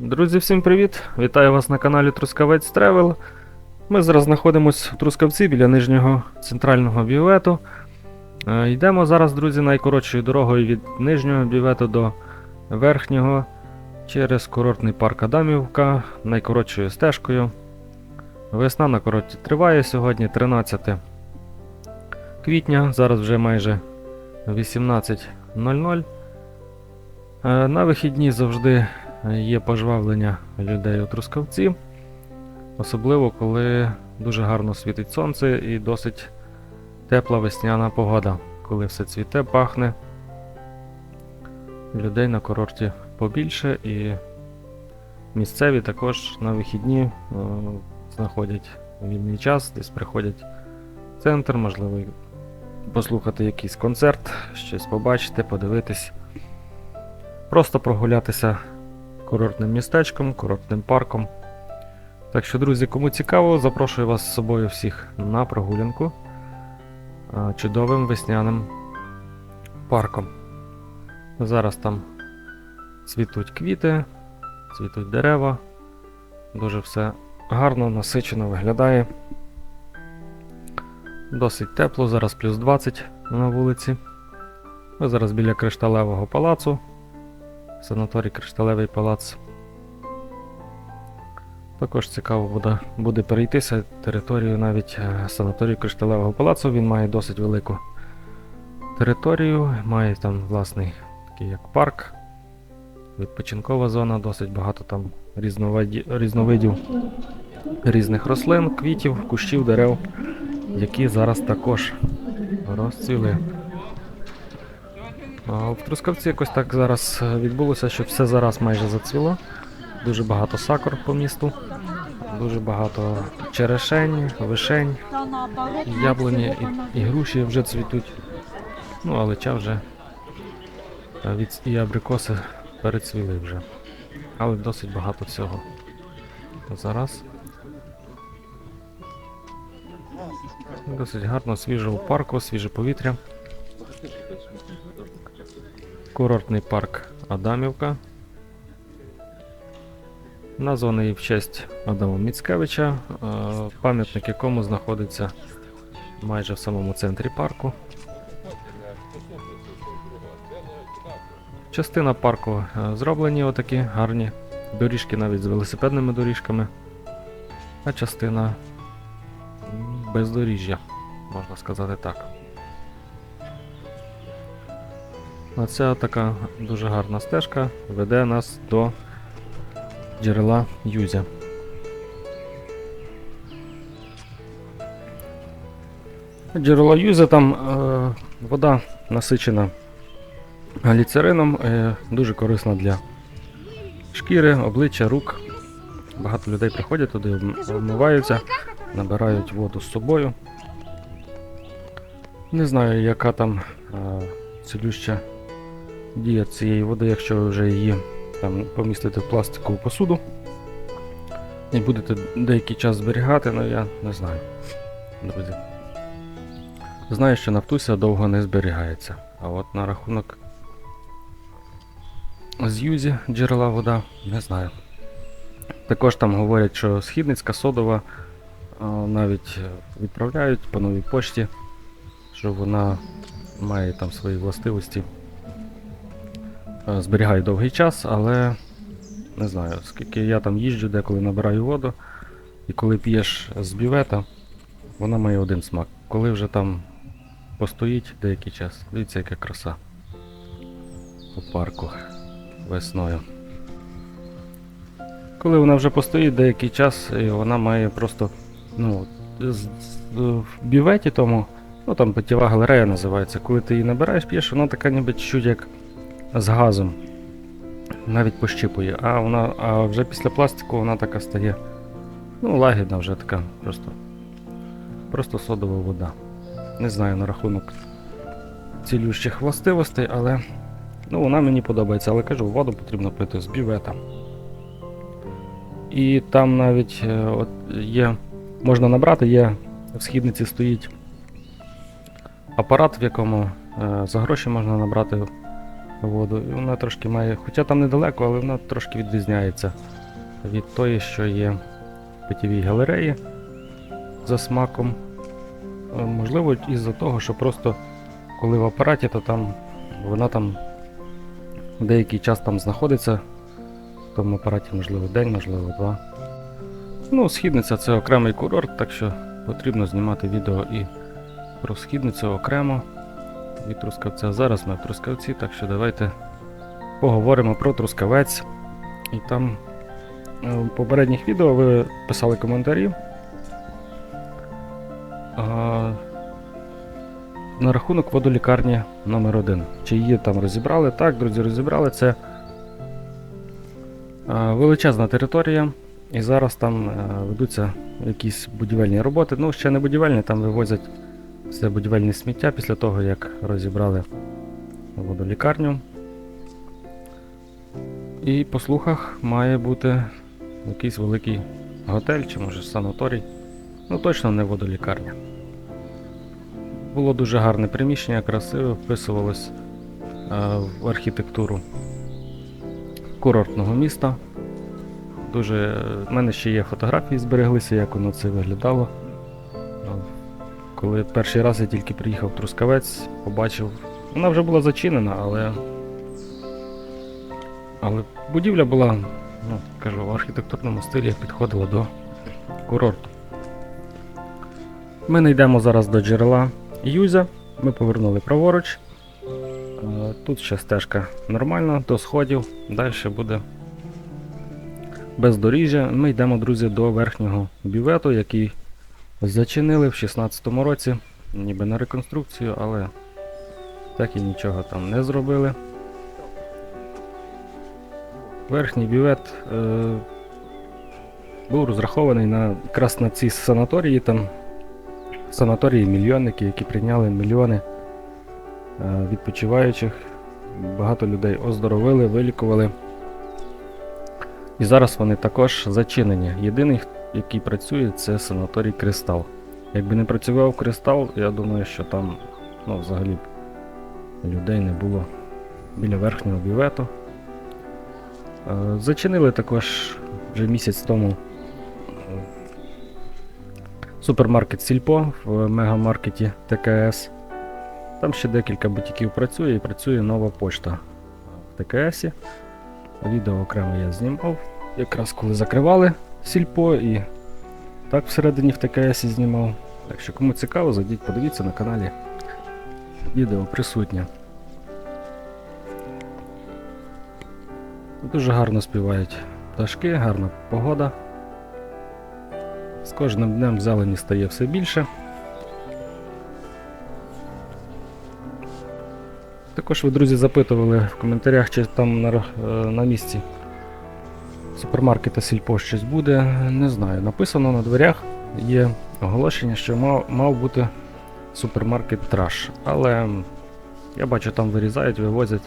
Друзі, всім привіт! Вітаю вас на каналі Трускавець Тревел. Ми зараз знаходимося в Трускавці біля нижнього центрального бювету. Е, Йдемо зараз, друзі, найкоротшою дорогою від нижнього бювету до верхнього через курортний парк Адамівка, найкоротшою стежкою. Весна на короті триває сьогодні 13 квітня, зараз вже майже 18.00. Е, На вихідні завжди є пожвавлення людей у Трускавці, особливо коли дуже гарно світить сонце і досить тепла весняна погода, коли все цвіте, пахне. Людей на курорті побільше і місцеві також на вихідні е, знаходять вільний час, десь приходять в центр, можливо, послухати якийсь концерт, щось побачити, подивитись. Просто прогулятися курортним містечком, курортним парком. Так що, друзі, кому цікаво, запрошую вас з собою всіх на прогулянку чудовим весняним парком. Зараз там цвітуть квіти, цвітуть дерева. Дуже все гарно, насичено виглядає. Досить тепло, зараз плюс 20 на вулиці. Ми зараз біля кришталевого палацу. Санаторій Кришталевий палац. Також цікаво буде, буде перейтися територію навіть е, санаторію Кришталевого палацу. Він має досить велику територію, має там власний такий як парк, відпочинкова зона, досить багато там різновидів різних рослин, квітів, кущів, дерев, які зараз також розцвіли. А В Трускавці якось так зараз е, відбулося, що все зараз майже зацвіло. Дуже багато сакур по місту, дуже багато черешень, вишень, яблуні і, і груші вже цвітуть. Ну, але ча вже е, від і абрикоси перецвіли вже. Але досить багато всього. Зараз. Досить гарно, свіже у парку, свіже повітря. Курортний парк Адамівка. Названий в честь Адама Міцкевича, е, пам'ятник якому знаходиться майже в самому центрі парку. Частина парку е, зроблені отакі гарні доріжки навіть з велосипедними доріжками, а частина бездоріжжя, можна сказати так. А ця така дуже гарна стежка веде нас до джерела Юзя. Джерело Юзя там е, вода насичена гліцерином, е, дуже корисна для шкіри, обличчя, рук. Багато людей приходять туди, обмиваються, набирають воду з собою. Не знаю, яка там е, цілюща дія цієї води, якщо ви вже її там помістите в пластикову посуду і будете деякий час зберігати, ну я не знаю, друзі. Знаю, що нафтуся довго не зберігається. А от на рахунок з юзі джерела вода, не знаю. Також там говорять, що східницька содова навіть відправляють по новій пошті, що вона має там свої властивості. Е, зберігаю довгий час, але не знаю, скільки я там їжджу, деколи набираю воду, і коли п'єш з бювета, вона має один смак. Коли вже там постоїть деякий час, дивіться, яка краса у парку весною. Коли вона вже постоїть деякий час, і вона має просто, ну, з, з- в бюветі тому, ну там питєва галерея називається, коли ти її набираєш, п'єш, вона така ніби чуть як з газом. Навіть пощипує. А вона, а вже після пластику вона така стає. Ну, лагідна вже така, просто. Просто содова вода. Не знаю на рахунок цілющих властивостей, але ну, вона мені подобається. Але кажу, воду потрібно пити з бювета. І там навіть е, от є, можна набрати, є в східниці стоїть апарат, в якому е, за гроші можна набрати воду. І вона трошки має, хоча там недалеко, але вона трошки відрізняється від тої, що є в питєвій галереї за смаком. Е, Можливо, із-за того, що просто коли в апараті, то там вона там деякий час там знаходиться. В тому апараті, можливо, день, можливо, два. Ну, східниця це окремий курорт, так що потрібно знімати відео і про східницю окремо від Трускавця. Зараз в Трускавці, так що давайте поговоримо про Трускавець. І там е, в попередніх відео ви писали коментарі. А, на рахунок водолікарні номер 1 Чи її там розібрали? Так, друзі, розібрали. Це а, величезна територія, і зараз там е, ведуться якісь будівельні роботи. Ну, ще не будівельні, там вивозять все будівельне сміття після того, як розібрали водолікарню. І по слухах має бути якийсь великий готель чи може санаторій. Ну точно не водолікарня. Було дуже гарне приміщення, красиве, вписувалось е, в архітектуру курортного міста. Дуже. В мене ще є фотографії збереглися, як воно це виглядало. Коли перший раз я тільки приїхав в Трускавець, побачив. Вона вже була зачинена, але. Але будівля була, ну, кажу, в архітектурному стилі підходила до курорту. Ми не йдемо зараз до джерела Юзя. Ми повернули праворуч. Е, Тут ще стежка нормальна, до сходів. Далі буде бездоріжжя. Ми йдемо, друзі, до верхнього бювету, який зачинили в 16-му році, ніби на реконструкцію, але так і нічого там не зробили. Верхній бювет е, був розрахований на, якраз на ці санаторії, там санаторії мільйонники, які прийняли мільйони е, відпочиваючих. Багато людей оздоровили, вилікували. І зараз вони також зачинені. Єдиний, який працює, це санаторій Кристал. Якби не працював Кристал, я думаю, що там ну, взагалі б людей не було біля верхнього бювету. Е, Зачинили також вже місяць тому супермаркет Сільпо в мегамаркеті ТКС. Там ще декілька бутіків працює і працює нова почта в ТКСі. Відео окремо я знімав. Якраз коли закривали Сільпо і так всередині в ТКСі знімав. Так що кому цікаво, зайдіть, подивіться на каналі. Відео присутнє. Дуже гарно співають пташки, гарна погода. З кожним днем зелені стає все більше. Також ви, друзі, запитували в коментарях, чи там на, е, на місці супермаркета Сільпо щось буде. Не знаю. Написано на дверях є оголошення, що мав, мав бути супермаркет Траш. Але я бачу, там вирізають, вивозять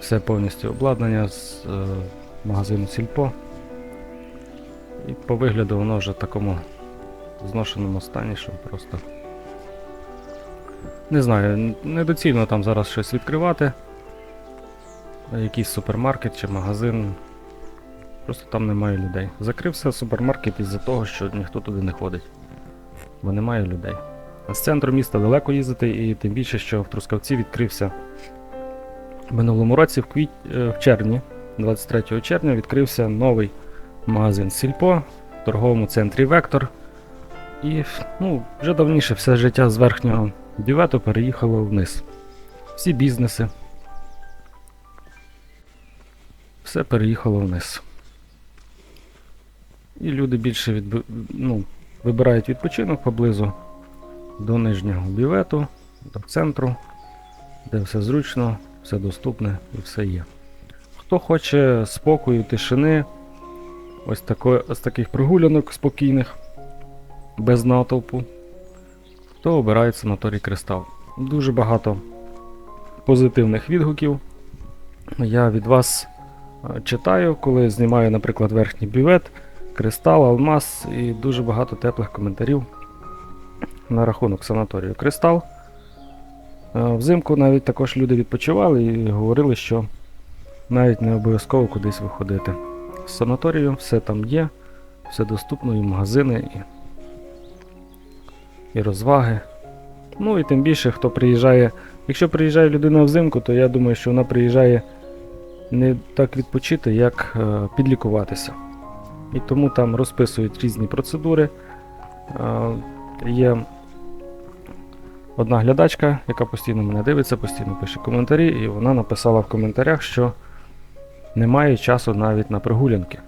все повністю обладнання з е, магазину Сільпо. І по вигляду воно вже в такому зношеному стані, що просто. Не знаю, недоцільно там зараз щось відкривати. Якийсь супермаркет чи магазин. Просто там немає людей. Закрився супермаркет із-за того, що ніхто туди не ходить. Бо немає людей. А з центру міста далеко їздити, і тим більше, що в Трускавці відкрився в минулому році, в, квіт... е, в червні, 23 червня, відкрився новий магазин Сільпо в торговому центрі Вектор. І ну, вже давніше все життя з верхнього бювету переїхало вниз. Всі бізнеси. Все переїхало вниз. І люди більше відби... ну, вибирають відпочинок поблизу до нижнього бювету, до центру, де все зручно, все доступне і все є. Хто хоче спокою, тишини, ось, тако, ось таких прогулянок спокійних, без натовпу, то обирає санаторій Кристал. Дуже багато позитивних відгуків. Я від вас е, читаю, коли знімаю, наприклад, верхній бювет, кристал, алмаз і дуже багато теплих коментарів на рахунок санаторію Кристал. Е, Взимку навіть також люди відпочивали і говорили, що навіть не обов'язково кудись виходити. З санаторію все там є, все доступно, і магазини, і, і розваги. Ну і тим більше, хто приїжджає. Якщо приїжджає людина взимку, то я думаю, що вона приїжджає не так відпочити, як е, підлікуватися. І тому там розписують різні процедури. Є одна глядачка, яка постійно мене дивиться, постійно пише коментарі, і вона написала в коментарях, що немає часу навіть на прогулянки.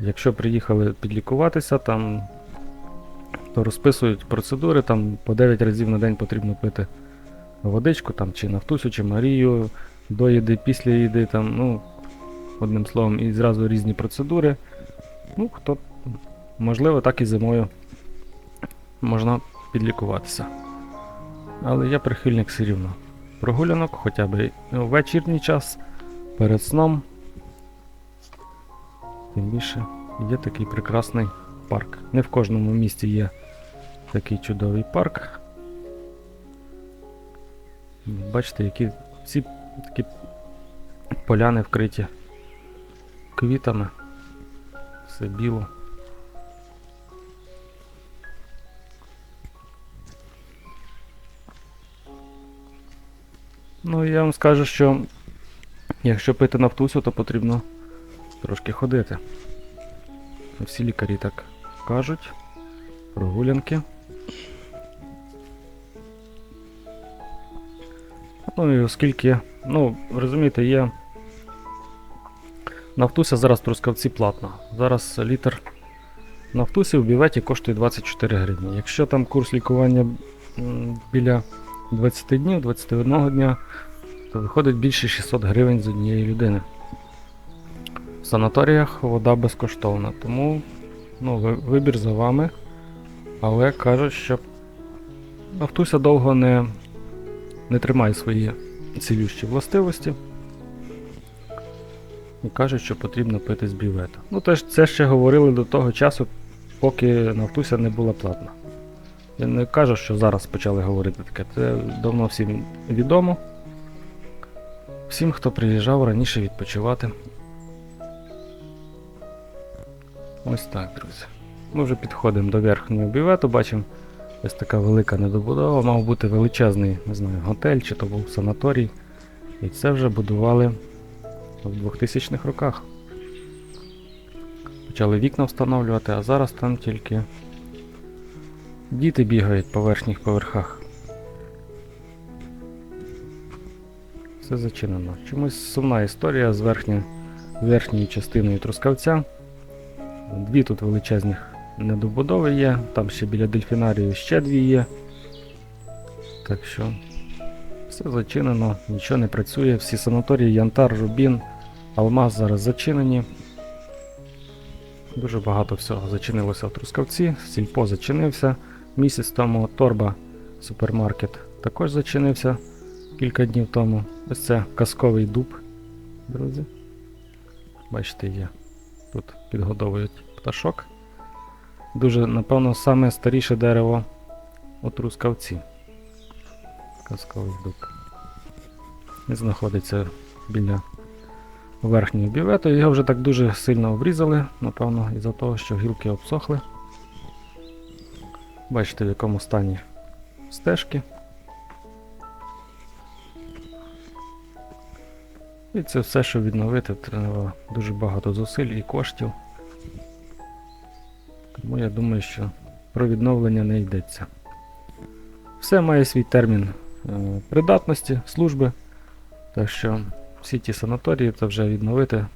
Якщо приїхали підлікуватися, там, то розписують процедури, там по 9 разів на день потрібно пити водичку, там, чи Нафтусю, чи Марію, до їди, після їди, там, ну, одним словом, і зразу різні процедури. Ну, хто, можливо, так і зимою можна підлікуватися. Але я прихильник все рівно. Прогулянок хоча б у вечірній час, перед сном. Тим більше є такий прекрасний парк. Не в кожному місті є такий чудовий парк. Бачите, які всі такі поляни вкриті квітами. Все біло. Ну, я вам скажу, що якщо пити нафтусю, то потрібно трошки ходити. Всі лікарі так кажуть. Прогулянки. Ну і оскільки, ну, розумієте, є. Нафтуся зараз в Трускавці платна. Зараз літр нафтусі в біветі коштує 24 гривні. Якщо там курс лікування біля 20 днів, 21 дня, то виходить більше 600 гривень з однієї людини. В санаторіях вода безкоштовна, тому ну, вибір за вами. Але кажуть, що Нафтуся довго не, не тримає свої цілющі властивості. І кажуть, що потрібно пити з бювета. Ну, теж це ще говорили до того часу, поки Нафтуся не була платна. Я не кажу, що зараз почали говорити таке. Це давно всім відомо. Всім, хто приїжджав раніше відпочивати. Ось так, друзі. Ми вже підходимо до верхнього бювету, бачимо ось така велика недобудова, мав бути величезний, не знаю, готель чи то був санаторій. І це вже будували в 2000-х роках. Почали вікна встановлювати, а зараз там тільки діти бігають по верхніх поверхах. Все зачинено. Чомусь сумна історія з верхньої, верхньою частиною трускавця. Дві тут величезних недобудови є, там ще біля дельфінарію ще дві є. Так що все зачинено, нічого не працює. Всі санаторії Янтар, Рубін, Алмаз зараз зачинені. Дуже багато всього зачинилося в Трускавці, сільпо зачинився. Місяць тому торба супермаркет також зачинився кілька днів тому. Ось це казковий дуб, друзі. Бачите, є. Тут підгодовують пташок. Дуже, напевно, саме старіше дерево у Трускавці. Казковий дуб. Він знаходиться біля верхнього бювету. Його вже так дуже сильно обрізали, напевно, із-за того, що гілки обсохли. Бачите, в якому стані стежки. І це все, що відновити, треба дуже багато зусиль і коштів. Тому я думаю, що про відновлення не йдеться. Все має свій термін е, придатності, служби. Так що всі ті санаторії це вже відновити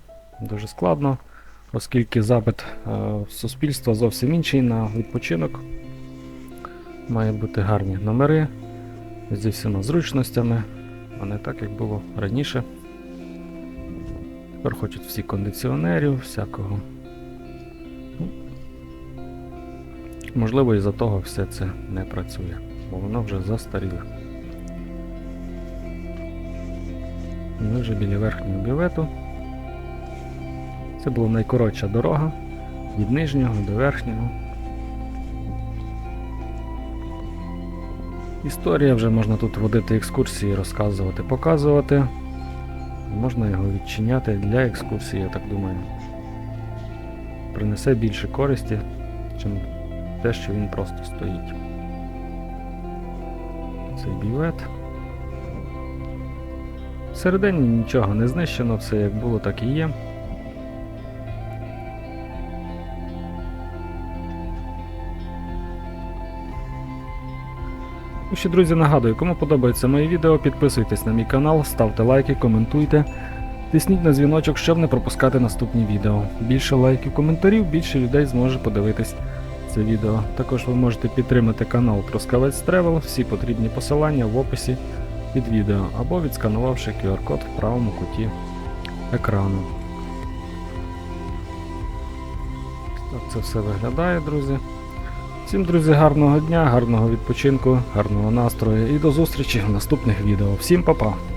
дуже складно, оскільки запит е, суспільства зовсім інший на відпочинок. Має бути гарні номери зі всіма зручностями, а не так, як було раніше. Тепер хочуть всі кондиціонерів, всякого. Ну, Можливо, із-за того все це не працює, бо воно вже застаріло. Ми вже біля верхнього бювету. Це була найкоротша дорога від нижнього до верхнього. Історія вже можна тут водити екскурсії, розказувати, показувати. Можна його відчиняти для екскурсії, я так думаю. Принесе більше користі, чим те, що він просто стоїть. Цей бювет. Всередині нічого не знищено, все як було, так і є. Ну що, друзі, нагадую, кому подобається моє відео, підписуйтесь на мій канал, ставте лайки, коментуйте. Тисніть на дзвіночок, щоб не пропускати наступні відео. Більше лайків, коментарів, більше людей зможе подивитись це відео. Також ви можете підтримати канал Трускавець Тревел, всі потрібні посилання в описі під відео або відсканувавши QR-код в правому куті екрану. Так це все виглядає, друзі. Всім, друзі, гарного дня, гарного відпочинку, гарного настрою і до зустрічі в наступних відео. Всім па-па!